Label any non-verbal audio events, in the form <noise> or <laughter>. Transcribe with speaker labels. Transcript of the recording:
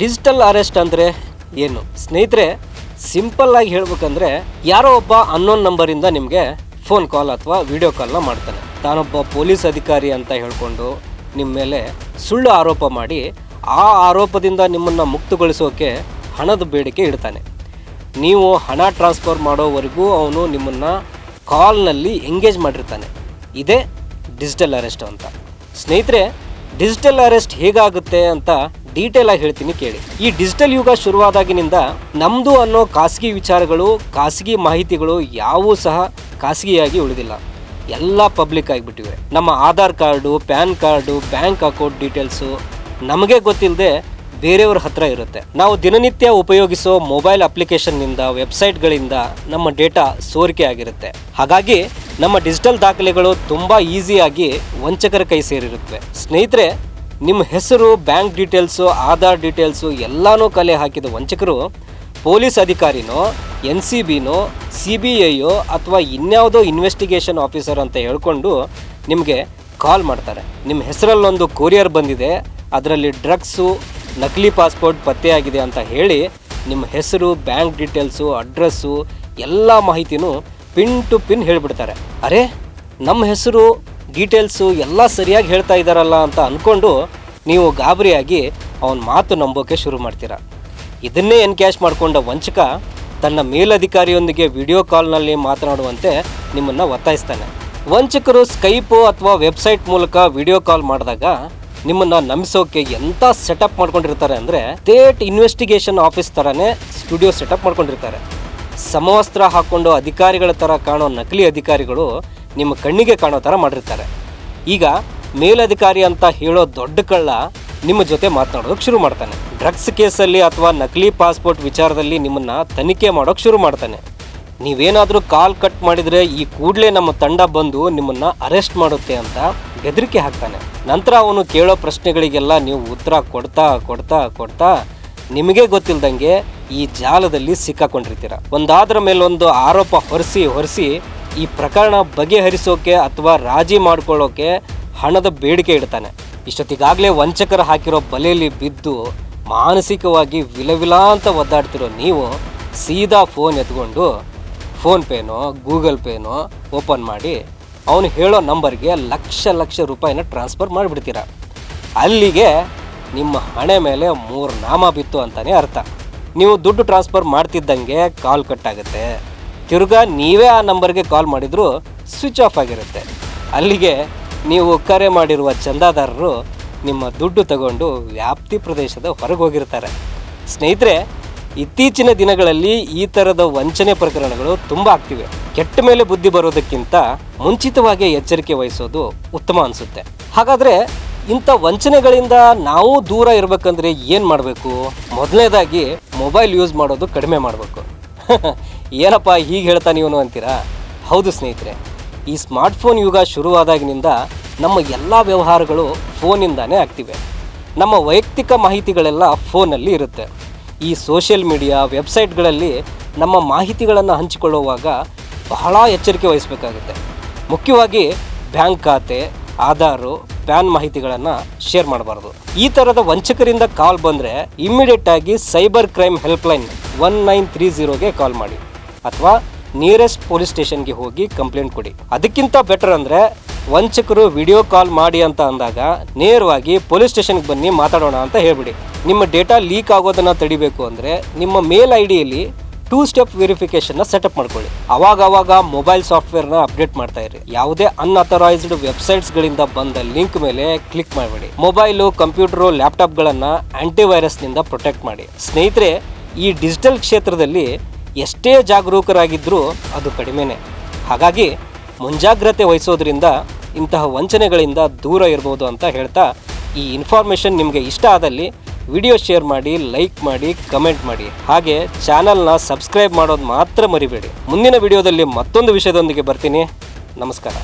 Speaker 1: Digital arrest ಅಂದರೆ ಏನು? ಸ್ನೇಹಿತರೆ, ಸಿಂಪಲ್ ಆಗಿ ಹೇಳ್ಬೇಕಂದ್ರೆ ಯಾರೋ ಒಬ್ಬ ಅನ್ನೋನ್ ನಂಬರಿಂದ ನಿಮಗೆ ಫೋನ್ ಕಾಲ್ ಅಥವಾ ವಿಡಿಯೋ ಕಾಲ್ನ ಮಾಡ್ತಾನೆ. ತಾನೊಬ್ಬ ಪೊಲೀಸ್ ಅಧಿಕಾರಿ ಅಂತ ಹೇಳಿಕೊಂಡು ನಿಮ್ಮ ಮೇಲೆ ಸುಳ್ಳು ಆರೋಪ ಮಾಡಿ ಆ ಆರೋಪದಿಂದ ನಿಮ್ಮನ್ನು ಮುಕ್ತಗೊಳಿಸೋಕೆ ಹಣದ ಬೇಡಿಕೆ ಇಡ್ತಾನೆ. ನೀವು ಹಣ ಟ್ರಾನ್ಸ್ಫರ್ ಮಾಡೋವರೆಗೂ ಅವನು ನಿಮ್ಮನ್ನು ಕಾಲ್ನಲ್ಲಿ ಎಂಗೇಜ್ ಮಾಡಿರ್ತಾನೆ. ಇದೇ ಡಿಜಿಟಲ್ ಅರೆಸ್ಟ್ ಅಂತ. ಸ್ನೇಹಿತರೆ, ಡಿಜಿಟಲ್ ಅರೆಸ್ಟ್ ಹೇಗಾಗುತ್ತೆ ಅಂತ ಡೀಟೇಲ್ ಆಗಿ ಹೇಳ್ತೀನಿ ಕೇಳಿ. ಈ ಡಿಜಿಟಲ್ ಯುಗ ಶುರುವಾದಾಗಿನಿಂದ ನಮ್ದು ಅನ್ನೋ ಖಾಸಗಿ ವಿಚಾರಗಳು, ಖಾಸಗಿ ಮಾಹಿತಿಗಳು ಯಾವೂ ಸಹ ಖಾಸಗಿಯಾಗಿ ಉಳಿದಿಲ್ಲ. ಎಲ್ಲ ಪಬ್ಲಿಕ್ ಆಗಿಬಿಟ್ಟಿವೆ. ನಮ್ಮ Aadhaar card, pan card, bank account details ನಮಗೆ ಗೊತ್ತಿಲ್ಲದೆ ಬೇರೆಯವ್ರ ಹತ್ರ ಇರುತ್ತೆ. ನಾವು ದಿನನಿತ್ಯ ಉಪಯೋಗಿಸೋ ಮೊಬೈಲ್ ಅಪ್ಲಿಕೇಶನ್ನಿಂದ, ವೆಬ್ಸೈಟ್ಗಳಿಂದ ನಮ್ಮ ಡೇಟಾ ಸೋರಿಕೆ ಆಗಿರುತ್ತೆ. ಹಾಗಾಗಿ ನಮ್ಮ ಡಿಜಿಟಲ್ ದಾಖಲೆಗಳು ತುಂಬ ಈಸಿಯಾಗಿ ವಂಚಕರ ಕೈ ಸೇರಿರುತ್ತವೆ. ಸ್ನೇಹಿತರೆ ನಿಮ್ಮ ಹೆಸರು ಬ್ಯಾಂಕ್ ಡೀಟೇಲ್ಸು ಆಧಾರ್ ಡೀಟೇಲ್ಸು ಎಲ್ಲನೂ ಕಲೆ ಹಾಕಿದ ವಂಚಕರು, ಪೊಲೀಸ್ ಅಧಿಕಾರಿನೋ, ಎನ್ ಸಿ ಬಿನೋ, ಸಿ ಬಿ ಐಯೋ ಅಥವಾ ಇನ್ಯಾವುದೋ ಇನ್ವೆಸ್ಟಿಗೇಷನ್ ಆಫೀಸರ್ ಅಂತ ಹೇಳ್ಕೊಂಡು ನಿಮಗೆ ಕಾಲ್ ಮಾಡ್ತಾರೆ. ನಿಮ್ಮ ಹೆಸರಲ್ಲೊಂದು ಕೊರಿಯರ್ ಬಂದಿದೆ, ಅದರಲ್ಲಿ ಡ್ರಗ್ಸು ನಕಲಿ ಪಾಸ್ಪೋರ್ಟ್ ಪತ್ತೆಯಾಗಿದೆ ಅಂತ ಹೇಳಿ ನಿಮ್ಮ ಹೆಸರು ಬ್ಯಾಂಕ್ ಡೀಟೇಲ್ಸು ಅಡ್ರೆಸ್ಸು ಎಲ್ಲ ಮಾಹಿತಿನೂ ಪಿನ್ ಟು ಪಿನ್ ಹೇಳಿಬಿಡ್ತಾರೆ. ಅರೆ, ನಮ್ಮ ಹೆಸರು ಡೀಟೇಲ್ಸು ಎಲ್ಲ ಸರಿಯಾಗಿ ಹೇಳ್ತಾ ಇದ್ದಾರಲ್ಲ ಅಂತ ಅಂದ್ಕೊಂಡು ನೀವು ಗಾಬರಿಯಾಗಿ ಅವನ ಮಾತು ನಂಬೋಕೆ ಶುರು ಮಾಡ್ತೀರಾ. ಇದನ್ನೇ ಎನ್ಕ್ಯಾಶ್ ಮಾಡಿಕೊಂಡ ವಂಚಕ ತನ್ನ ಮೇಲಧಿಕಾರಿಯೊಂದಿಗೆ ವಿಡಿಯೋ ಕಾಲ್ನಲ್ಲಿ ಮಾತನಾಡುವಂತೆ ನಿಮ್ಮನ್ನು ಒತ್ತಾಯಿಸ್ತಾನೆ. ವಂಚಕರು ಸ್ಕೈಪು ಅಥವಾ ವೆಬ್ಸೈಟ್ ಮೂಲಕ ವಿಡಿಯೋ ಕಾಲ್ ಮಾಡಿದಾಗ ನಿಮ್ಮನ್ನು ನಂಬಿಸೋಕೆ ಎಂಥ ಸೆಟಪ್ ಮಾಡ್ಕೊಂಡಿರ್ತಾರೆ ಅಂದರೆ ಸ್ಟೇಟ್ ಇನ್ವೆಸ್ಟಿಗೇಷನ್ ಆಫೀಸ್ ಥರನೇ ಸ್ಟುಡಿಯೋ ಸೆಟಪ್ ಮಾಡ್ಕೊಂಡಿರ್ತಾರೆ. ಸಮವಸ್ತ್ರ ಹಾಕ್ಕೊಂಡು ಅಧಿಕಾರಿಗಳ ಥರ ಕಾಣೋ ನಕಲಿ ಅಧಿಕಾರಿಗಳು ನಿಮ್ಮ ಕಣ್ಣಿಗೆ ಕಾಣೋ ಥರ ಮಾಡಿರ್ತಾರೆ. ಈಗ ಮೇಲಧಿಕಾರಿ ಅಂತ ಹೇಳೋ ದೊಡ್ಡ ಕಳ್ಳ ನಿಮ್ಮ ಜೊತೆ ಮಾತನಾಡೋದಕ್ಕೆ ಶುರು ಮಾಡ್ತಾನೆ. ಡ್ರಗ್ಸ್ ಕೇಸಲ್ಲಿ ಅಥವಾ ನಕಲಿ ಪಾಸ್ಪೋರ್ಟ್ ವಿಚಾರದಲ್ಲಿ ನಿಮ್ಮನ್ನು ತನಿಖೆ ಮಾಡೋಕೆ ಶುರು ಮಾಡ್ತಾನೆ. ನೀವೇನಾದರೂ ಕಾಲ್ ಕಟ್ ಮಾಡಿದರೆ ಈ ಕೂಡಲೇ ನಮ್ಮ ತಂಡ ಬಂದು ನಿಮ್ಮನ್ನು ಅರೆಸ್ಟ್ ಮಾಡುತ್ತೆ ಅಂತ ಬೆದರಿಕೆ ಹಾಕ್ತಾನೆ. ನಂತರ ಅವನು ಕೇಳೋ ಪ್ರಶ್ನೆಗಳಿಗೆಲ್ಲ ನೀವು ಉತ್ತರ ಕೊಡ್ತಾ ಕೊಡ್ತಾ ಕೊಡ್ತಾ ನಿಮಗೆ ಗೊತ್ತಿಲ್ದಂಗೆ ಈ ಜಾಲದಲ್ಲಿ ಸಿಕ್ಕಾಕೊಂಡಿರ್ತೀರ. ಒಂದಾದ್ರ ಮೇಲೊಂದು ಆರೋಪ ಹೊರಿಸಿ ಹೊರಿಸಿ ಈ ಪ್ರಕರಣ ಬಗೆಹರಿಸೋಕೆ ಅಥವಾ ರಾಜಿ ಮಾಡ್ಕೊಳ್ಳೋಕೆ ಹಣದ ಬೇಡಿಕೆ ಇಡ್ತಾನೆ. ಇಷ್ಟೊತ್ತಿಗಾಗಲೇ ವಂಚಕರು ಹಾಕಿರೋ ಬಲೆಯಲ್ಲಿ ಬಿದ್ದು ಮಾನಸಿಕವಾಗಿ ವಿಲವಿಲ ಅಂತ ಒದ್ದಾಡ್ತಿರೋ ನೀವು ಸೀದಾ ಫೋನ್ ಎತ್ಕೊಂಡು ಫೋನ್ಪೇನೋ ಗೂಗಲ್ ಪೇನೋ ಓಪನ್ ಮಾಡಿ ಅವನು ಹೇಳೋ ನಂಬರ್ಗೆ ಲಕ್ಷ ಲಕ್ಷ ರೂಪಾಯಿನ ಟ್ರಾನ್ಸ್ಫರ್ ಮಾಡಿಬಿಡ್ತೀರ. ಅಲ್ಲಿಗೆ ನಿಮ್ಮ ಹಣೆ ಮೇಲೆ ಮೂರು ನಾಮ ಬಿತ್ತು ಅಂತಲೇ ಅರ್ಥ. ನೀವು ದುಡ್ಡು ಟ್ರಾನ್ಸ್ಫರ್ ಮಾಡ್ತಿದ್ದಂಗೆ ಕಾಲ್ ಕಟ್ ಆಗುತ್ತೆ. ತಿರ್ಗಾ ನೀವೇ ಆ ನಂಬರ್ಗೆ ಕಾಲ್ ಮಾಡಿದರೂ ಸ್ವಿಚ್ ಆಫ್ ಆಗಿರುತ್ತೆ. ಅಲ್ಲಿಗೆ ನೀವು ಕರೆ ಮಾಡಿರುವ ಚಂದಾದಾರರು ನಿಮ್ಮ ದುಡ್ಡು ತಗೊಂಡು ವ್ಯಾಪ್ತಿ ಪ್ರದೇಶದ ಹೊರಗೆ ಹೋಗಿರ್ತಾರೆ. ಸ್ನೇಹಿತರೆ, ಇತ್ತೀಚಿನ ದಿನಗಳಲ್ಲಿ ಈ ಥರದ ವಂಚನೆ ಪ್ರಕರಣಗಳು ತುಂಬ ಆಗ್ತಿವೆ. ಕೆಟ್ಟ ಮೇಲೆ ಬುದ್ಧಿ ಬರೋದಕ್ಕಿಂತ ಮುಂಚಿತವಾಗಿ ಎಚ್ಚರಿಕೆ ವಹಿಸೋದು ಉತ್ತಮ ಅನಿಸುತ್ತೆ. ಹಾಗಾದರೆ ಇಂಥ ವಂಚನೆಗಳಿಂದ ನಾವು ದೂರ ಇರಬೇಕಂದ್ರೆ ಏನು ಮಾಡಬೇಕು? ಮೊದಲನೇದಾಗಿ ಮೊಬೈಲ್ ಯೂಸ್ ಮಾಡೋದು ಕಡಿಮೆ ಮಾಡಬೇಕು. <laughs> ಏನಪ್ಪ ಹೀಗೆ ಹೇಳ್ತಾನೆ ಇವನು ಅಂತೀರಾ? ಹೌದು ಸ್ನೇಹಿತರೆ, ಈ ಸ್ಮಾರ್ಟ್ಫೋನ್ ಯುಗ ಶುರುವಾದಾಗಿನಿಂದ ನಮ್ಮ ಎಲ್ಲ ವ್ಯವಹಾರಗಳು ಫೋನಿಂದಾನೇ ಆಗ್ತಿವೆ ನಮ್ಮ ವೈಯಕ್ತಿಕ ಮಾಹಿತಿಗಳೆಲ್ಲ ಫೋನಲ್ಲಿ ಇರುತ್ತೆ. ಈ ಸೋಷಿಯಲ್ ಮೀಡಿಯಾ, ವೆಬ್ಸೈಟ್ಗಳಲ್ಲಿ ನಮ್ಮ ಮಾಹಿತಿಗಳನ್ನು ಹಂಚಿಕೊಳ್ಳುವಾಗ ಬಹಳ ಎಚ್ಚರಿಕೆ ವಹಿಸಬೇಕಾಗುತ್ತೆ. ಮುಖ್ಯವಾಗಿ ಬ್ಯಾಂಕ್ ಖಾತೆ, ಆಧಾರು, ಪ್ಯಾನ್ ಮಾಹಿತಿಗಳನ್ನು ಶೇರ್ ಮಾಡಬಾರ್ದು. ಈ ಥರದ ವಂಚಕರಿಂದ ಕಾಲ್ ಬಂದರೆ ಇಮ್ಮಿಡಿಯೇಟ್ ಆಗಿ cyber crime helpline one nine three ಝೀರೋಗೆ call ಮಾಡಿ. ಅಥವಾ ನಿಯರೆಸ್ಟ್ ಪೊಲೀಸ್ ಸ್ಟೇಷನ್ಗೆ ಹೋಗಿ ಕಂಪ್ಲೇಂಟ್ ಕೊಡಿ. ಅದಕ್ಕಿಂತ ಬೆಟರ್ ಅಂದರೆ ವಂಚಕರು ವಿಡಿಯೋ ಕಾಲ್ ಮಾಡಿ ಅಂತ ಅಂದಾಗ ನೇರವಾಗಿ ಪೊಲೀಸ್ ಸ್ಟೇಷನ್ಗೆ ಬನ್ನಿ ಮಾತಾಡೋಣ ಅಂತ ಹೇಳ್ಬಿಡಿ. ನಿಮ್ಮ ಡೇಟಾ ಲೀಕ್ ಆಗೋದನ್ನು ತಡಿಬೇಕು ಅಂದರೆ ನಿಮ್ಮ ಮೇಲ್ ಐ ಡಿಯಲ್ಲಿ ಟೂ ಸ್ಟೆಪ್ ವೆರಿಫಿಕೇಷನ್ನ ಸೆಟಪ್ ಮಾಡ್ಕೊಳ್ಳಿ. ಅವಾಗ ಅವಾಗ ಮೊಬೈಲ್ ಸಾಫ್ಟ್ವೇರ್ನ ಅಪ್ಡೇಟ್ ಮಾಡ್ತಾ ಇರಿ. ಯಾವುದೇ ಅನ್ಅಥರೈಸ್ಡ್ ವೆಬ್ಸೈಟ್ಸ್ಗಳಿಂದ ಬಂದ ಲಿಂಕ್ ಮೇಲೆ ಕ್ಲಿಕ್ ಮಾಡಬೇಡಿ. ಮೊಬೈಲು ಕಂಪ್ಯೂಟರು ಲ್ಯಾಪ್ಟಾಪ್ಗಳನ್ನು ಆಂಟಿವೈರಸ್ನಿಂದ ಪ್ರೊಟೆಕ್ಟ್ ಮಾಡಿ. ಸ್ನೇಹಿತರೆ, ಈ ಡಿಜಿಟಲ್ ಕ್ಷೇತ್ರದಲ್ಲಿ ಎಷ್ಟೇ ಜಾಗರೂಕರಾಗಿದ್ದರೂ ಅದು ಕಡಿಮೆನೆ. ಹಾಗಾಗಿ ಮುಂಜಾಗ್ರತೆ ವಹಿಸೋದ್ರಿಂದ ಇಂತಹ ವಂಚನೆಗಳಿಂದ ದೂರ ಇರ್ಬೋದು ಅಂತ ಹೇಳ್ತಾ ಈ ಇನ್ಫಾರ್ಮೇಷನ್ ನಿಮಗೆ ಇಷ್ಟ ಆದಲ್ಲಿ ವಿಡಿಯೋ ಶೇರ್ ಮಾಡಿ, ಲೈಕ್ ಮಾಡಿ, ಕಮೆಂಟ್ ಮಾಡಿ. ಹಾಗೆ ಚಾನಲ್ನ ಸಬ್ಸ್ಕ್ರೈಬ್ ಮಾಡೋದು ಮಾತ್ರ ಮರಿಬೇಡಿ. ಮುಂದಿನ ವಿಡಿಯೋದಲ್ಲಿ ಮತ್ತೊಂದು ವಿಷಯದೊಂದಿಗೆ ಬರ್ತೀನಿ. ನಮಸ್ಕಾರ.